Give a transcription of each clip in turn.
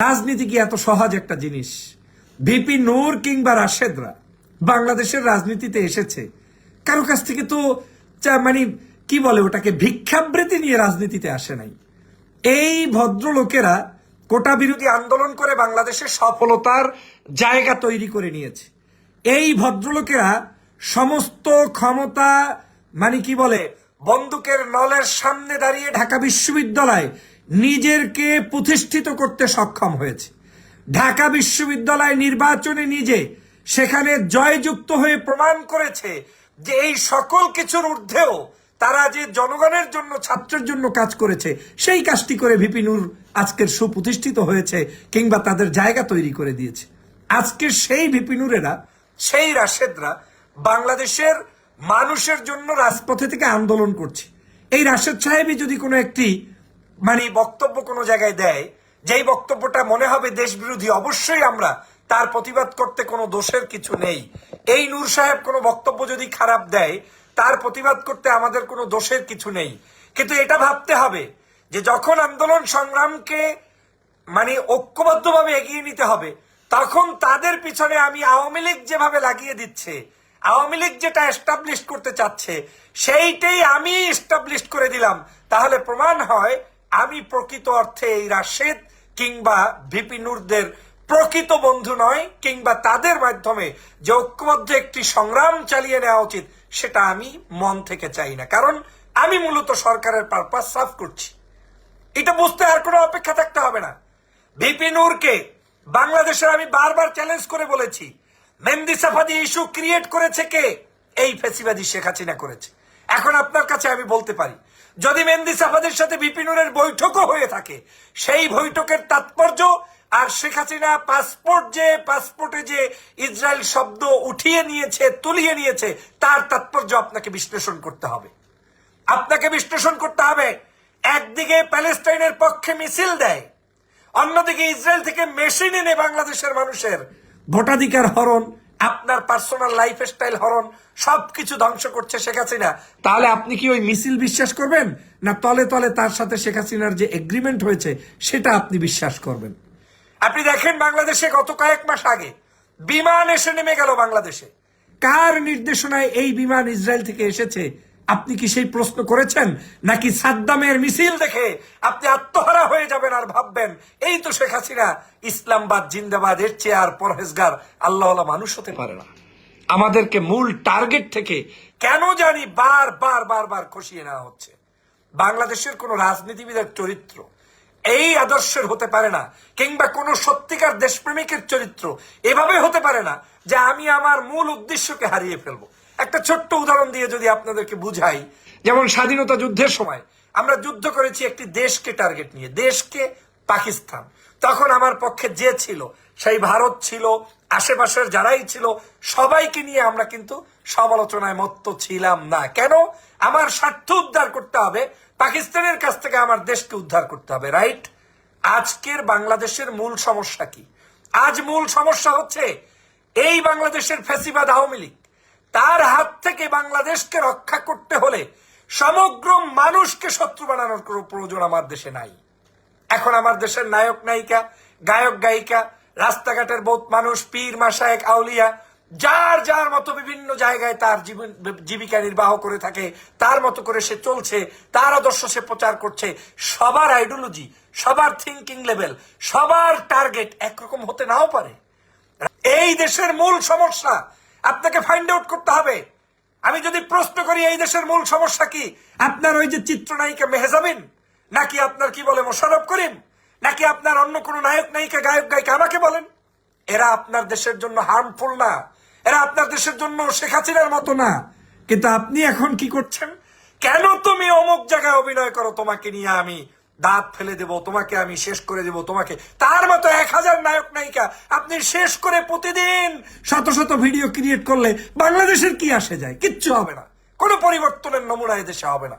রাজনীতি কি এত সহজ একটা জিনিস? ভিপি নূর কিংবা রাশেদরা বাংলাদেশের রাজনীতিতে এসেছে। কারও কাছ থেকে তো মানে কি বলে ওটাকে, ভিক্ষাবৃত্তি নিয়ে রাজনীতিতে আসে নাই। এই ভদ্রলোকেরা কোটা বিরোধী আন্দোলন করে বাংলাদেশের সফলতার জায়গা তৈরি করে নিয়েছে। এই ভদ্রলোকেরা সমস্ত ক্ষমতা মানে কি বলে, বন্দুকের নলের সামনে দাঁড়িয়ে ঢাকা বিশ্ববিদ্যালয় নিজেরকে প্রতিষ্ঠিত করতে সক্ষম হয়েছে। ঢাকা বিশ্ববিদ্যালয় নির্বাচনে নিজে সেখানে জয়যুক্ত হয়ে প্রমাণ করেছে যে এই সকল কিছুর ঊর্ধ্বেও তারা যে জনগণের জন্য, ছাত্রের জন্য কাজ করেছে, সেই কাজটি করে ভিপিনুর আজকের সুপ্রতিষ্ঠিত হয়েছে কিংবা তাদের জায়গা তৈরি করে দিয়েছে। আজকের সেই ভিপিনুরেরা সেই রাশেদরা বাংলাদেশের মানুষের জন্য রাজপথে থেকে আন্দোলন করছে। এই রাশেদ সাহেবই যদি কোনো একটি মানে বক্তব্য কোনো জায়গায় দেয়, যেই বক্তব্যটা মনে হবে দেশ বিরোধী অবশ্যই আমরা তার প্রতিবাদ করতে কোনো দোষের কিছু নেই। এই নূর সাহেব কোনো বক্তব্য যদি খারাপ দেয়, তার প্রতিবাদ করতে আমাদের কোনো দোষের কিছু নেই। কিন্তু এটা ভাবতে হবে যে যখন আন্দোলন সংগ্রামকে মানে ঐক্যবদ্ধভাবে এগিয়ে নিতে হবে, তখন তাদের পিছনে আমি আওয়ামী লীগ যেভাবে লাগিয়ে দিচ্ছে, আওয়ামী লীগ যেটা এস্টাবলিশ করতে চাচ্ছে, সেইটাই আমি এস্টাবলিশ করে দিলাম। তাহলে প্রমাণ হয় আমি প্রকৃত অর্থে এই রাশেদ কিংবা ভিপি নুরদের প্রকৃত বন্ধু নয়, কিংবা তাদের মাধ্যমে যে ঐক্যবদ্ধ একটি সংগ্রাম চালিয়ে নেওয়া উচিত, সেটা আমি মন থেকে চাই না। কারণ আমি মূলত সরকারের পারপাস সাফ করছি। এটা বুঝতে আর কোনো অপেক্ষা থাকতে হবে না। ভিপি নূরকে বাংলাদেশের আমি বারবার চ্যালেঞ্জ করে বলেছি, মেহেন্দি সাফাদি ইস্যু ক্রিয়েট করেছে কে? এই ফেসিবাদী শেখ হাসিনা করেছে। এখন আপনার কাছে আমি বলতে পারি, যদি মেহেন্দি সাফাদের সাথে বিপিনুরের বৈঠকও হয়ে থাকে, সেই বৈঠকের তাৎপর্য আর শেখ হাসিনা পাসপোর্ট যে, পাসপোর্টে যে ইসরায়েল শব্দ উঠিয়ে নিয়েছে, তুলিয়ে নিয়েছে, তার তাৎপর্য আপনাকে বিশ্লেষণ করতে হবে। আপনাকে বিশ্লেষণ করতে হবে, একদিকে প্যালেস্টাইনের পক্ষে মিছিল দেয়, অন্যদিকে ইসরায়েল থেকে মেশিন এনে বাংলাদেশের মানুষের ভোটাধিকার হরণ আপনার পার্সোনাল লাইফ স্টাইল হরণ সবকিছু ধ্বংস করছে শেখ হাসিনা। তাহলে আপনি কি ওই মিছিল বিশ্বাস করবেন? না তলে তলে তার সাথে শেখ হাসিনার যে এগ্রিমেন্ট হয়েছে, সেটা আপনি বিশ্বাস করবেন। আপনি দেখেন বাংলাদেশে গত কয়েক মাস আগে বিমান এসে নেমে গেল বাংলাদেশে। কার নির্দেশনায় এই বিমান ইসরায়েল থেকে এসেছে? আপনি কি সেই প্রশ্ন করেছেন? নাকি সাদ্দামের মিছিল দেখে আপনি আত্মহারা হয়ে যাবেন আর ভাববেন, এই তো শেখ হাসিনা, ইসলামবাদ, জিন্দাবাদ, এর চেয়ে আর পরহেজগার আল্লাহ মানুষ হতে পারে না। আমাদেরকে মূল টার্গেট থেকে কেন জানি বার বার বার বার খসিয়ে নেওয়া হচ্ছে। বাংলাদেশের কোন রাজনীতিবিদের চরিত্র এই আদর্শের হতে পারে না, কিংবা কোন সত্যিকার দেশপ্রেমিকের চরিত্র এভাবে হতে পারে না যে আমি আমার মূল উদ্দেশ্যকে হারিয়ে ফেলব। একটা ছোট্ট উদাহরণ দিয়ে যদি আপনাদেরকে বুঝাই, যেমন স্বাধীনতা যুদ্ধের সময় আমরা যুদ্ধ করেছি একটি দেশকে টার্গেট নিয়ে, দেশকে পাকিস্তান। তখন আমার পক্ষে যে ছিল, সেই ভারত ছিল, আশেপাশের যারাই ছিল, সবাইকে নিয়ে আমরা কিন্তু সমালোচনায় মত্ত ছিলাম না। কেন? আমার স্বার্থ উদ্ধার করতে হবে, পাকিস্তানের কাছ থেকে আমার দেশকে উদ্ধার করতে হবে রাইট আজকের বাংলাদেশের মূল সমস্যা কি? আজ মূল সমস্যা হচ্ছে, এই বাংলাদেশের ফেসিবাদ আওয়ামী লীগ তার হাত থেকে বাংলাদেশকে রক্ষা করতে হলে সমগ্র মানুষকে শত্রু বানানোর কোনো প্রয়োজন আমার দেশে নাই। এখন আমার দেশের নায়ক, নায়িকা, গায়ক, গায়িকা, রাস্তাঘাটের বহুত মানুষ, পীর মাসায়েক আউলিয়া, যার যার মতো বিভিন্ন জায়গায় তার জীবন, জীবিকা নির্বাহ করে থাকে, তার মতো করে সে চলছে, তার আদর্শ সে প্রচার করছে, সবার আইডিওলজি, সবার থিঙ্কিং লেভেল সবার টার্গেট একরকম হতে নাও পারে। এই দেশের মূল সমস্যা আপনাকে ফাইন্ড আউট করতে হবে। আমি যদি প্রশ্ন করি, এই দেশের মূল সমস্যা কি? আপনার ওই যে চিত্রনায়িকা মেহজাবিন নাকি আপনার কি বলে মোশারফ করিম, নাকি আপনার অন্য কোনো নায়ক, নায়িকা, গায়ক, গায়িকা আমাকে বলেন? এরা আপনার দেশের জন্য হার্মফুল না। এরা আপনার দেশের জন্য শেখ হাসিনার মতো না। কিন্তু আপনি এখন কি করছেন? কেন তুমি অমুক জায়গায় অভিনয় করো তোমাকে নিয়ে আমি? দাঁত ফেলে দেব, তোমাকে আমি শেষ করে দেব, তোমাকে। তার মতো এক হাজার নায়ক নায়িকা আপনি শেষ করে প্রতিদিন শত শত ভিডিও ক্রিয়েট করলে বাংলাদেশের কি আসে যায়? কিচ্ছু হবে না। কোনো পরিবর্তনের নমুনা দেশে হবে না।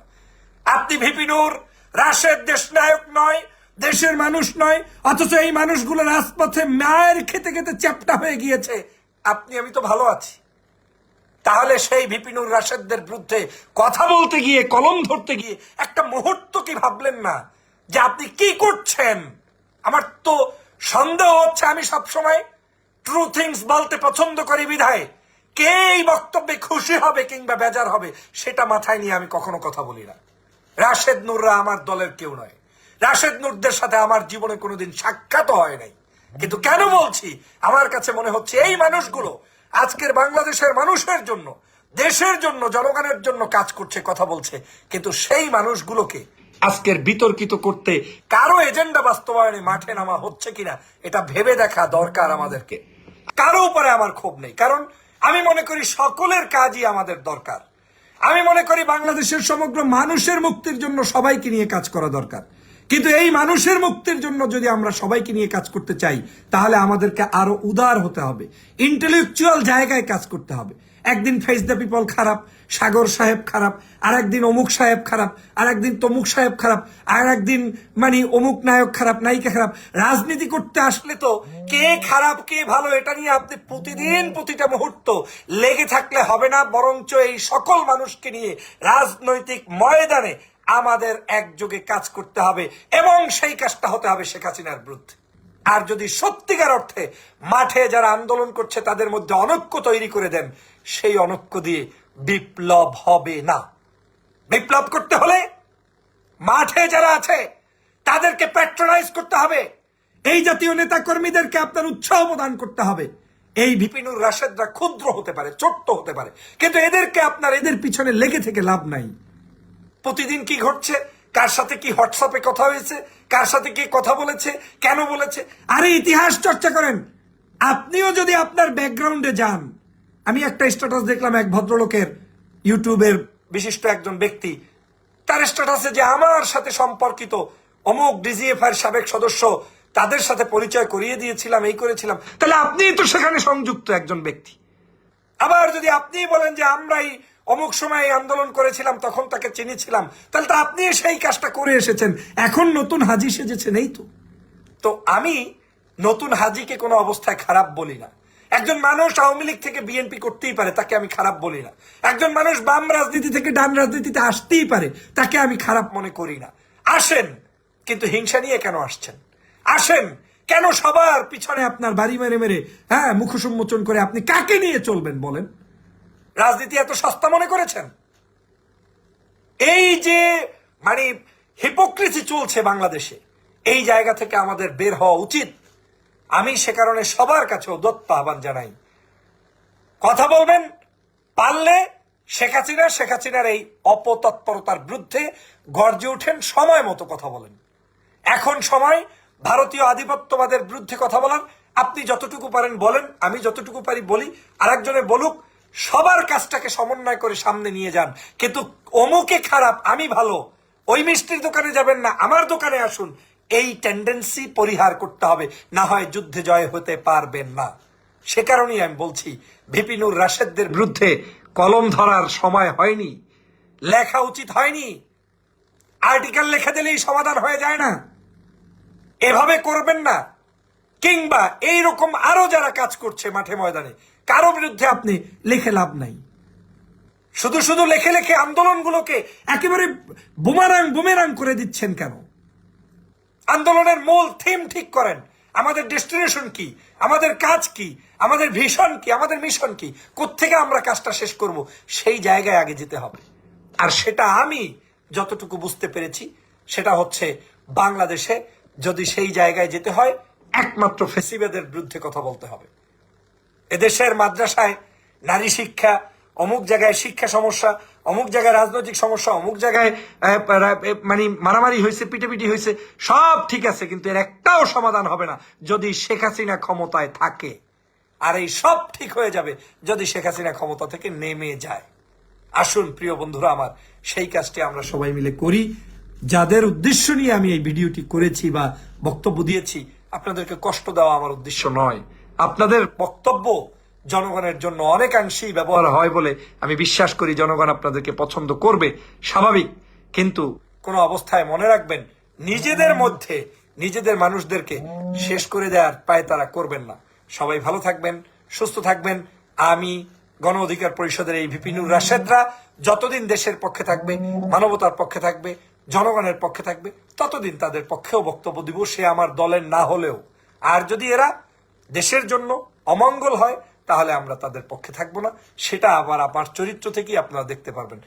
আপনি ভিপিনুর রাশের দেশ নায়ক নয়, দেশের মানুষ নয়, অথচ এই মানুষগুলো রাজপথে মায়ের খেতে খেতে চ্যাপটা হয়ে গিয়েছে। আপনি, আমি তো ভালো আছি। তাহলে সেই ভিপিনুর রাশেদদের বিরুদ্ধে কথা বলতে গিয়ে, কলম ধরতে গিয়ে একটা মুহূর্ত কি ভাবলেন না? যে আপনি কি করছেন? আমার তো সন্দেহ হচ্ছে আমি সবসময় ট্রু থিংস বলতে পছন্দ করি বিধায়। কে এই বক্তব্যে খুশি হবে কিংবা বেজার হবে, সেটা মাথায় নিয়ে আমি কখনো কথা বলি না। রাশেদ নূররা আমার দলের কেউ নয়। রাশেদ নূরদের সাথে আমার জীবনে কোনোদিন সাক্ষাৎ হয় নাই। কিন্তু কেন বলছি? আমার কাছে মনে হচ্ছে এই মানুষগুলো আজকের বাংলাদেশের মানুষের জন্য, দেশের জন্য, জনগণের জন্য কাজ করছে, কথা বলছে। কিন্তু সেই মানুষগুলোকে আজকের বিতর্কিত করতে কারও এজেন্ডা বাস্তবায়নে মাঠে নামা হচ্ছে কিনা, এটা ভেবে দেখা দরকার আমাদেরকে। কারও উপরে আমার ক্ষোভ নেই, কারণ আমি মনে করি সকলের কাজই আমাদের দরকার। আমি মনে করি বাংলাদেশের সমগ্র মানুষের মুক্তির জন্য সবাইকে নিয়ে কাজ করা দরকার। কিন্তু এই মানুষের মুক্তির জন্য যদি আমরা সবাইকে নিয়ে কাজ করতে চাই, তাহলে আমাদেরকে আরও উদার হতে হবে, ইন্টেলেকচুয়াল জায়গায় কাজ করতে হবে। একদিন ফেস দ্য পিপল খারাপ, সাগর সাহেব খারাপ আর একদিন অমুক সাহেব খারাপ আর একদিন তমুক সাহেব খারাপ আর একদিন মানে অমুক নায়ক খারাপ, নায়িকা খারাপ। রাজনীতি করতে আসলে তো কে খারাপ, কে ভালো, এটা নিয়ে আপনি প্রতিদিন প্রতিটা মুহূর্ত লেগে থাকলে হবে না, বরঞ্চ এই সকল মানুষকে নিয়ে রাজনৈতিক ময়দানে আমাদের একযোগে কাজ করতে হবে এবং সেই কাজটা হতে হবে শেখ হাসিনার বিরুদ্ধে। আর যদি সত্যিকার অর্থে মাঠে যারা আন্দোলন করছে তাদের মধ্যে অনৈক্য তৈরি করে দেন, সেই অনৈক্য দিয়ে বিপ্লব হবে না। বিপ্লব করতে হলে মাঠে যারা আছে, তাদেরকে প্যাট্রোনাইজ করতে হবে। এই জাতীয় নেতা কর্মীদেরকে আপনার উৎসাহ প্রদান করতে হবে। এই বিপিনুর রাশেদরা ক্ষুদ্র হতে পারে, ছোট্ট হতে পারে। কিন্তু এদেরকে আপনার এদের পিছনে লেগে থেকে লাভ নাই। প্রতিদিন কি ঘটছে? কার সাথে কি হোয়াটসঅ্যাপে কথা হয়েছে? কার সাথে কি কথা বলেছে? কেন বলেছে? আরে, ইতিহাস চর্চা করেন। আপনিও যদি আপনার ব্যাকগ্রাউন্ডে যান, আমি একটা স্ট্যাটাস দেখলাম এক ভদ্রলোকের ইউটিউবের বিশিষ্ট একজন ব্যক্তি। তার স্ট্যাটাসে যে আমার সাথে সম্পর্কিত অমুক ডিজিএফ এর সাবেক সদস্য, তাদের সাথে পরিচয় করিয়ে দিয়েছিলাম, এই করেছিলাম। তাহলে আপনিই তো সেখানে সংযুক্ত একজন ব্যক্তি। আবার যদি আপনি বলেন যে আমরাই অমুক সময় এই আন্দোলন করেছিলাম, তখন তাকে চিনেছিলাম। তাহলে তো আপনি সেই কাজটা করে এসেছেন। এখন নতুন হাজি সেজেছেন, এই তো। তো আমি নতুন হাজিকে কোনো অবস্থায় খারাপ বলি না। একজন মানুষ আওয়ামী লীগ থেকে বিএনপি করতেই পারে, তাকে আমি খারাপ বলি না। একজন মানুষ বাম রাজনীতি থেকে ডান রাজনীতিতে আসতেই পারে, তাকে আমি খারাপ মনে করি না। আসেন, কিন্তু হিংসা নিয়ে কেন আসছেন? আসেন, কেন সবার পিছনে আপনার বাড়ি মেরে মেরে হ্যাঁ মুখসম্মোচন করে আপনি কাকে নিয়ে চলবেন বলেন? রাজনীতি এত সস্তা মনে করেছেন? এই যে মানে হিপোক্রেসি চলছে বাংলাদেশে, এই জায়গা থেকে আমাদের বের হওয়া উচিত। আমি সে কারণে সবার কাছে দত্ত আহ্বান জানাই। কথা বলবেন, পারলে শেখ হাসিনা, শেখ হাসিনার এই অপতৎপরতার বিরুদ্ধে গর্জে ওঠেন, সময় মতো কথা বলেন। এখন সময়, ভারতীয় আধিপত্যবাদের বিরুদ্ধে কথা বলার। আপনি যতটুকু পারেন বলেন, আমি যতটুকু পারি বলি, আরেকজনে বলুক সবার কাজটাকে সমন্বয় করে সামনে নিয়ে যান। কিন্তু অমুকে খারাপ, আমি ভালো। ওই মিষ্টির দোকানে যাবেন না, আমার দোকানে আসুন। এই টেন্ডেন্সি পরিহার করতে হবে, না হয় যুদ্ধে জয় হতে পারবেন না। সে কারণেই আমি বলছি ভিপিনুর রাশেদদের বিরুদ্ধে কলম ধরার সময় হয়নি, লেখা উচিত হয়নি। আর্টিকেল লিখে দিলেই সমাধান হয়ে যায় না। এভাবে করবেন না। কিংবা এই রকম আরও যারা কাজ করছে মাঠে ময়দানে, কারও বিরুদ্ধে আপনি লিখে লাভ নাই। শুধু শুধু লেখে লেখে আন্দোলনগুলোকে একেবারে বুমারাং বুমেরাং করে দিচ্ছেন কেন? আন্দোলনের মূল থিম ঠিক করেন। আমাদের ডেস্টিনেশন কি? আমাদের কাজ কি? আমাদের ভিশন কি? আমাদের মিশন কি? কোত্থেকে আমরা কাজটা শেষ করব? সেই জায়গায় আগে যেতে হবে। আর সেটা আমি যতটুকু বুঝতে পেরেছি, সেটা হচ্ছে বাংলাদেশে যদি সেই জায়গায় যেতে হয় একমাত্র ফেসিবেদের বিরুদ্ধে কথা বলতে হবে। এদেশের মাদ্রাসায় নারী শিক্ষা, অমুক জায়গায় শিক্ষা সমস্যা, অমুক জায়গায় রাজনৈতিক সমস্যা, অমুক জায়গায় মানে মারামারি হয়েছে, পিটাপিটি হয়েছে, সব ঠিক আছে, কিন্তু এর একটাও সমাধান হবে না যদি শেখ হাসিনা ক্ষমতায় থাকে। আর এই সব ঠিক হয়ে যাবে যদি শেখ হাসিনা ক্ষমতা থেকে নেমে যায়। আসুন, প্রিয় বন্ধুরা আমার, সেই কাজটি আমরা সবাই মিলে করি। যাদের উদ্দেশ্য নিয়ে আমি এই ভিডিওটি করেছি বা বক্তব্য দিয়েছি আপনাদেরকে কষ্ট দেওয়া আমার উদ্দেশ্য নয়। আপনাদের বক্তব্য জনগণের জন্য অনেকাংশেই ব্যবহার হয় বলে আমি বিশ্বাস করি জনগণ আপনাদেরকে পছন্দ করবে, স্বাভাবিক। কিন্তু কোন অবস্থায় মনে রাখবেন, নিজেদের মধ্যে, নিজেদের মানুষদেরকে শেষ করে দেওয়ার পায় তারা করবেন না। সবাই ভালো থাকবেন, সুস্থ থাকবেন। আমি গণ অধিকার পরিষদের এই ভিপিনুর রাশেদরা যতদিন দেশের পক্ষে থাকবে, মানবতার পক্ষে থাকবে জনগণের পক্ষে থাকবে। ততদিন তাদের পক্ষেও বক্তব্য দিব, সে আমার দলের না হলেও। আর যদি এরা দেশের জন্য অমঙ্গল হয়, তাহলে আমরা তাদের পক্ষে থাকব না। সেটা আবার আমার চরিত্র থেকেই আপনারা দেখতে পারবেন।